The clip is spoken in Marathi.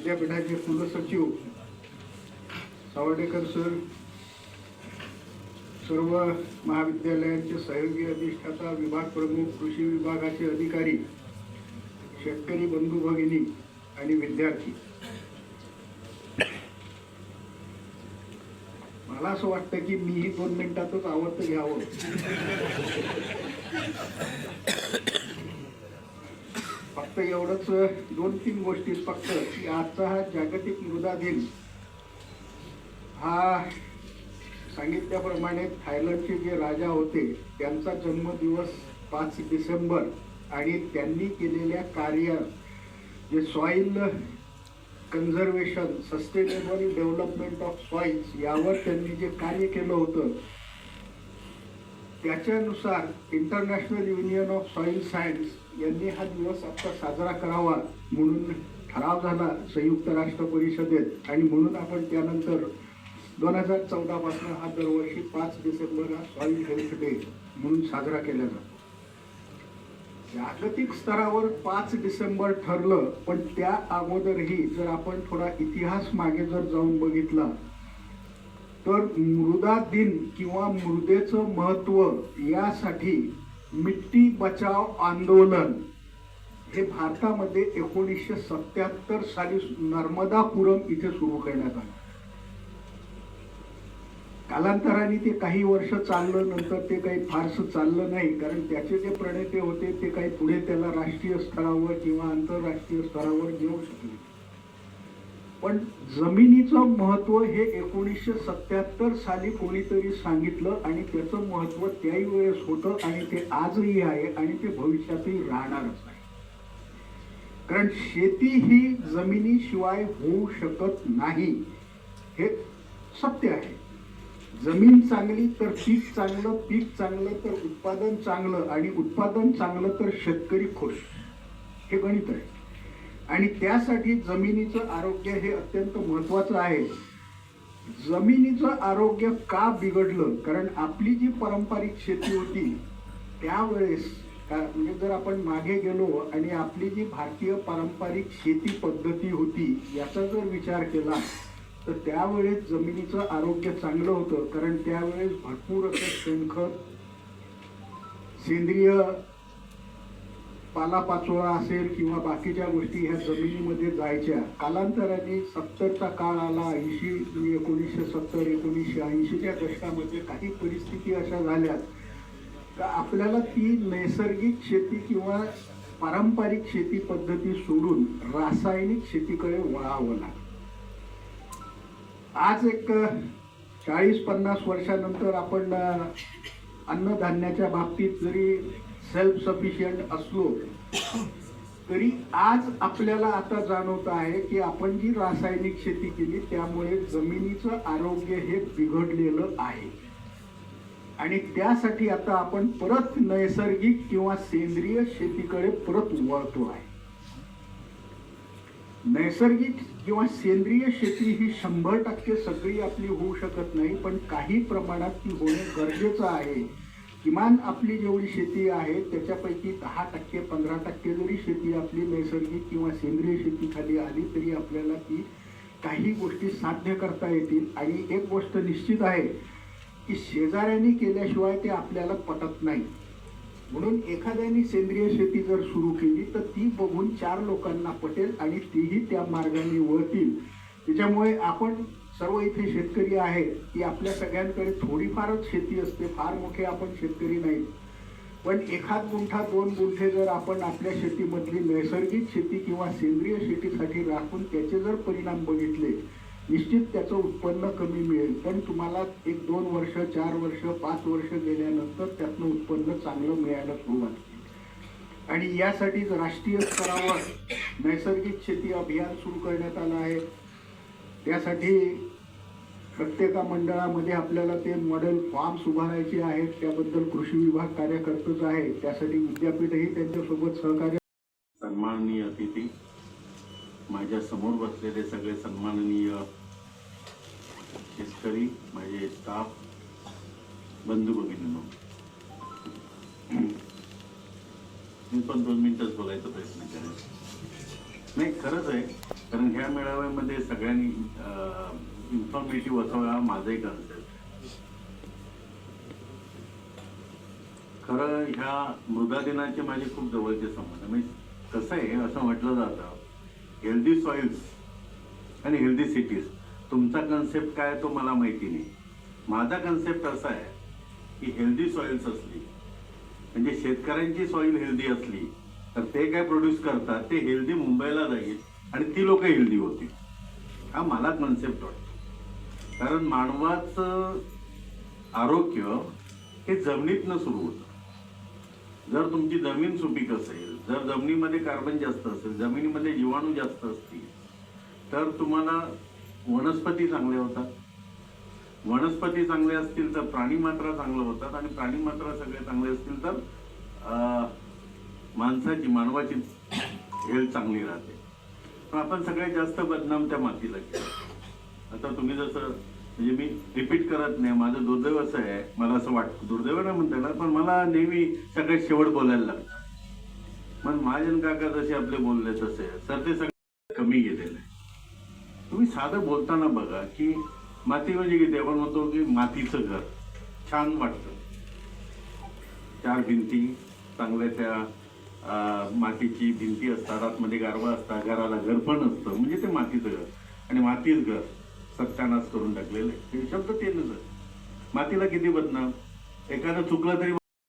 विद्यापीठाचे कुलसचिव सावर्डेकर सर सर्व महाविद्यालयांचे सहयोगी अधिष्ठाता विभाग प्रमुख कृषी विभागाचे अधिकारी शेतकरी बंधू भगिनी आणि विद्यार्थी. मला असं वाटतं की मीही दोन मिनिटातच आवडतं घ्यावं फक्त एवढंच दोन तीन गोष्टी फक्त की आजचा हा जागतिक मृदा दिन हा सांगितल्याप्रमाणे थायलंडचे जे राजा होते त्यांचा जन्मदिवस पाच डिसेंबर आणि त्यांनी केलेल्या कार्य जे soil conservation sustainable development of soils यावर त्यांनी जे कार्य केलं होतं त्याच्यानुसार international union of soil science यांनी हा दिवस आता साजरा करावा म्हणून ठराव झाला संयुक्त राष्ट्र परिषदेत. आणि म्हणून आपण त्यानंतर दोन हजार चौदापासून हा दरवर्षी पाच डिसेंबर हा सॉइल हेल्थ डे म्हणून साजरा केला जातो. जागतिक स्तरावर पाच डिसेंबर ठरलं पण त्या अगोदरही जर आपण थोडा इतिहास मागे जर जाऊन बघितला तर मृदा दिन किंवा मृदेचं महत्त्व यासाठी मिट्टी बचाव आंदोलन. हे भारतामध्ये एकोणीसशे सत्याहत्तर साली नर्मदापुरम इथे सुरू करण्यात आलं. कालांतराने ते काही वर्ष चाललं नंतर ते काही फारसं चाललं नाही कारण त्याचे जे प्रणेते होते ते काही पुढे त्याला राष्ट्रीय स्तरावर किंवा आंतरराष्ट्रीय स्तरावर घेऊ शकले. पण जमिनीचं महत्त्व हे एकोणीसशे सत्याहत्तर साली कोणीतरी सांगितलं आणि त्याचं महत्त्व त्याही वेळेस होतं आणि ते आजही आहे आणि ते भविष्यातही राहणारच आहे कारण शेती ही जमिनीशिवाय होऊ शकत नाही हे सत्य आहे. जमीन चांगली तर पीक चांगलं पीक चांगलं तर उत्पादन चांगलं आणि उत्पादन चांगलं तर शेतकरी खुश हे गणित आहे. आणि त्यासाठी जमिनीचं आरोग्य हे अत्यंत महत्त्वाचं आहे. जमिनीचं आरोग्य का बिघडलं? कारण आपली जी पारंपरिक शेती होती त्यावेळेस का म्हणजे जर आपण मागे गेलो आणि आपली जी भारतीय पारंपरिक शेती पद्धती होती याचा जर विचार केला तर त्यावेळेस जमिनीचं आरोग्य चांगलं होतं. कारण त्यावेळेस भरपूर असं शेणखत सेंद्रिय पालापाचोळा असेल किंवा बाकीच्या गोष्टी ह्या जमिनीमध्ये जायच्या. कालांतराने सत्तरचा काळ आला. ऐंशी म्हणजे एकोणीसशे सत्तर एकोणीसशे ऐंशीच्या दशकामध्ये काही परिस्थिती अशा झाल्या. का आपल्याला ती नैसर्गिक शेती किंवा पारंपरिक शेती पद्धती सोडून रासायनिक शेतीकडे वळावं लागलं आज एक चाळीस पन्नास वर्षानंतर आपण अन्नधान्याच्या बाबतीत जरी सेल्फ सफिशियंट असलो तरी आज आपल्याला आता जाणवत आहे की आपण जी रासायनिक शेती केली त्यामुळे जमिनीचं आरोग्य हे बिघडलेलं आहे. आणि त्यासाठी आता आपण परत नैसर्गिक किंवा सेंद्रिय शेतीकडे परत वळतो आहे. नैसर्गिक किंवा सेंद्रिय शेती ही शंभर टक्के सगळी आपली होऊ शकत नाही पण काही प्रमाणात ती होणे गरजेचं आहे. किमान आपली जेवढी शेती आहे त्याच्यापैकी दहा टक्के पंधरा टक्के जरी शेती आपली नैसर्गिक किंवा सेंद्रिय शेतीखाली आली तरी आपल्याला ती काही गोष्टी साध्य करता येतील. आणि एक गोष्ट निश्चित आहे की शेजाऱ्यांनी केल्याशिवाय ते आपल्याला पटत नाही. म्हणून एखाद्याने सेंद्रिय शेती जर सुरू केली तर ती बघून चार लोकांना पटेल आणि तीही त्या मार्गाने वळतील. त्याच्यामुळे आपण सर्व इथे शेतकरी आहे की आपल्या सगळ्यांकडे थोडीफारच शेती असते फार मोठे आपण शेतकरी नाही. पण एखाद गुंठा दोन गुंठे जर आपण आपल्या शेतीमधली नैसर्गिक शेती किंवा सेंद्रिय शेतीसाठी राखून त्याचे जर परिणाम बघितले निश्चित त्याचं उत्पन्न कमी मिळेल. पण तुम्हाला एक दोन वर्ष चार वर्ष पाच वर्ष गेल्यानंतर त्यातनं उत्पन्न चांगलं मिळायला सुरुवात आणि यासाठी राष्ट्रीय स्तरावर नैसर्गिक शेती अभियान सुरू करण्यात आलं आहे. त्यासाठी प्रत्येका मंडळामध्ये आपल्याला ते मॉडेल फॉर्म्स उभारायचे आहेत. त्याबद्दल कृषी विभाग कार्य करतच आहे. त्यासाठी विद्यापीठही त्यांच्यासोबत सहकार्य सन्माननीय अतिथी माझ्यासमोर बसलेले सगळे सन्माननीय शेतकरी माझे स्टाफ बंधू भगिनींनो. मी पण दोन मिनिटच बोलायचा प्रयत्न करेन. नाही खरंच आहे. कारण ह्या मेळाव्यामध्ये सगळ्यांनी इन्फॉर्मेटिव्ह असावा माझाही कन्सेप्ट खरं ह्या मृदा दिनाचे माझे खूप जवळचे संबंध म्हणजे कसं आहे असं म्हटलं जातं हेल्दी सॉइल्स आणि हेल्दी सिटीज तुमचा कन्सेप्ट काय तो मला माहिती नाही. माझा कन्सेप्ट असा आहे की हेल्दी सॉइल्स असली म्हणजे शेतकऱ्यांची सॉइल हेल्दी असली तर ते काय प्रोड्यूस करतात? ते हेल्दी मुंबईला जाईल आणि ती लोक हेल्दी होतील. हा मला कन्सेप्ट वाटतो. कारण मानवाचं आरोग्य हे जमिनीतनं सुरू होतं. जर तुमची जमीन सुपीक असेल जर जमिनीमध्ये कार्बन जास्त असेल जमिनीमध्ये जीवाणू जास्त असतील तर तुम्हाला वनस्पती चांगल्या होतात. वनस्पती चांगल्या असतील तर प्राणी मात्रा चांगलं होतात आणि प्राणी मात्रा सगळे चांगले असतील तर माणसाची मानवाची हेल्थ चांगली राहते. पण आपण सगळ्यात जास्त बदनाम त्या मातीला केलं आता तुम्ही जसं म्हणजे मी रिपीट करत नाही माझं दुर्दैव असं आहे मला असं वाटतं दुर्दैव नाही म्हणता येणार पण मला नेहमी सगळ्यात शेवट बोलायला लागतं मग महाजन काका जसे आपले बोलले तसे सर ते सगळं कमी गेलेलं आहे तुम्ही साधं बोलताना बघा की माती म्हणजे किती आपण म्हणतो की मातीचं घर. छान वाटतं. चार भिंती चांगल्या त्या मातीची भिंती असतात आतमध्ये गारवा असतात घराला घर पण असतं म्हणजे ते मातीचं घर. आणि मातीच घर. सत्यानाश करून टाकलेलं आहे. हे शब्द ते मातीला किती बदनाम? एखादं चुकलं तरी